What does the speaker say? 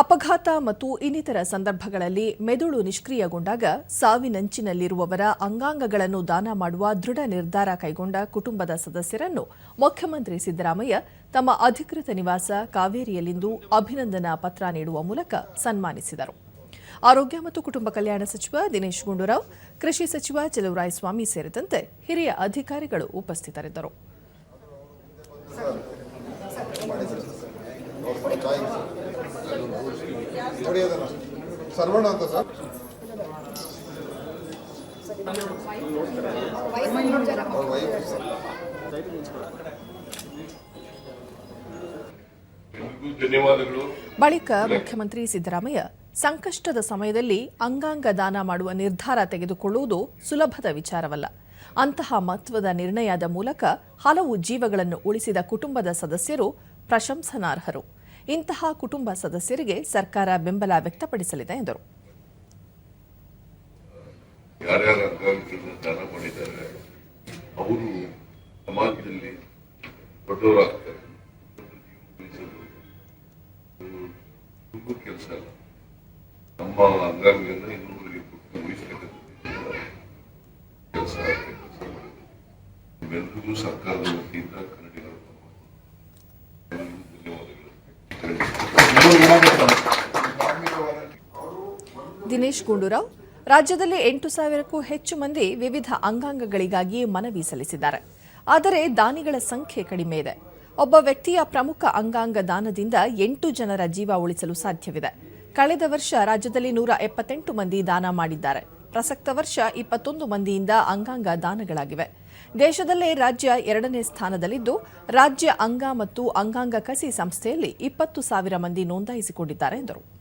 ಅಪಘಾತ ಮತ್ತು ಇನ್ನಿತರ ಸಂದರ್ಭಗಳಲ್ಲಿ ಮೆದುಳು ನಿಷ್ಕ್ರಿಯಗೊಂಡಾಗ ಸಾವಿನಂಚಿನಲ್ಲಿರುವವರ ಅಂಗಾಂಗಗಳನ್ನು ದಾನ ಮಾಡುವ ದೃಢ ನಿರ್ಧಾರ ಕೈಗೊಂಡ ಕುಟುಂಬದ ಸದಸ್ಯರನ್ನು ಮುಖ್ಯಮಂತ್ರಿ ಸಿದ್ದರಾಮಯ್ಯ ತಮ್ಮ ಅಧಿಕೃತ ನಿವಾಸ ಕಾವೇರಿಯಲ್ಲಿಂದು ಅಭಿನಂದನಾ ಪತ್ರ ನೀಡುವ ಮೂಲಕ ಸನ್ಮಾನಿಸಿದರು. ಆರೋಗ್ಯ ಮತ್ತು ಕುಟುಂಬ ಕಲ್ಯಾಣ ಸಚಿವ ದಿನೇಶ್ ಗುಂಡೂರಾವ್, ಕೃಷಿ ಸಚಿವ ಚಲುವರಾಯಸ್ವಾಮಿ ಸೇರಿದಂತೆ ಹಿರಿಯ ಅಧಿಕಾರಿಗಳು ಉಪಸ್ಥಿತರಿದ್ದರು. ಅದನ್ನ ಸರ್ವಣ ಅಂತ ಸರ್? ಬಳಿಕ ಮುಖ್ಯಮಂತ್ರಿ ಸಿದ್ದರಾಮಯ್ಯ ಸಂಕಷ್ಟದ ಸಮಯದಲ್ಲಿ ಅಂಗಾಂಗ ದಾನ ಮಾಡುವ ನಿರ್ಧಾರ ತೆಗೆದುಕೊಳ್ಳುವುದು ಸುಲಭದ ವಿಚಾರವಲ್ಲ. ಅಂತಹ ಮಹತ್ವದ ನಿರ್ಣಯದ ಮೂಲಕ ಹಲವು ಜೀವಗಳನ್ನು ಉಳಿಸಿದ ಕುಟುಂಬದ ಸದಸ್ಯರು ಪ್ರಶಂಸನಾರ್ಹರು. ಇಂತಹ ಕುಟುಂಬ ಸದಸ್ಯರಿಗೆ ಸರ್ಕಾರ ಬೆಂಬಲ ವ್ಯಕ್ತಪಡಿಸಲಿದೆ ಎಂದರು. ಅವರು ಸಮಾಜದಲ್ಲಿ ಸರ್ಕಾರದ ವತಿಯಿಂದ ದಿನೇಶ್ ಗುಂಡೂರಾವ್, ರಾಜ್ಯದಲ್ಲಿ ಎಂಟು ಸಾವಿರಕ್ಕೂ ಹೆಚ್ಚು ಮಂದಿ ವಿವಿಧ ಅಂಗಾಂಗಗಳಿಗಾಗಿ ಮನವಿ ಸಲ್ಲಿಸಿದ್ದಾರೆ. ಆದರೆ ದಾನಿಗಳ ಸಂಖ್ಯೆ ಕಡಿಮೆ ಇದೆ. ಒಬ್ಬ ವ್ಯಕ್ತಿಯ ಪ್ರಮುಖ ಅಂಗಾಂಗ ದಾನದಿಂದ ಎಂಟು ಜನರ ಜೀವ ಉಳಿಸಲು ಸಾಧ್ಯವಿದೆ. ಕಳೆದ ವರ್ಷ ರಾಜ್ಯದಲ್ಲಿ ನೂರ ಎಪ್ಪತ್ತೆಂಟು ಮಂದಿ ದಾನ ಮಾಡಿದ್ದಾರೆ. ಪ್ರಸಕ್ತ ವರ್ಷ ಇಪ್ಪತ್ತೊಂದು ಮಂದಿಯಿಂದ ಅಂಗಾಂಗ ದಾನಗಳಾಗಿವೆ. ದೇಶದಲ್ಲೇ ರಾಜ್ಯ ಎರಡನೇ ಸ್ಥಾನದಲ್ಲಿದ್ದು, ರಾಜ್ಯ ಅಂಗ ಮತ್ತು ಅಂಗಾಂಗ ಕಸಿ ಸಂಸ್ಥೆಯಲ್ಲಿ ಇಪ್ಪತ್ತು ಸಾವಿರ ಮಂದಿ ನೋಂದಾಯಿಸಿಕೊಂಡಿದ್ದಾರೆ ಎಂದರು.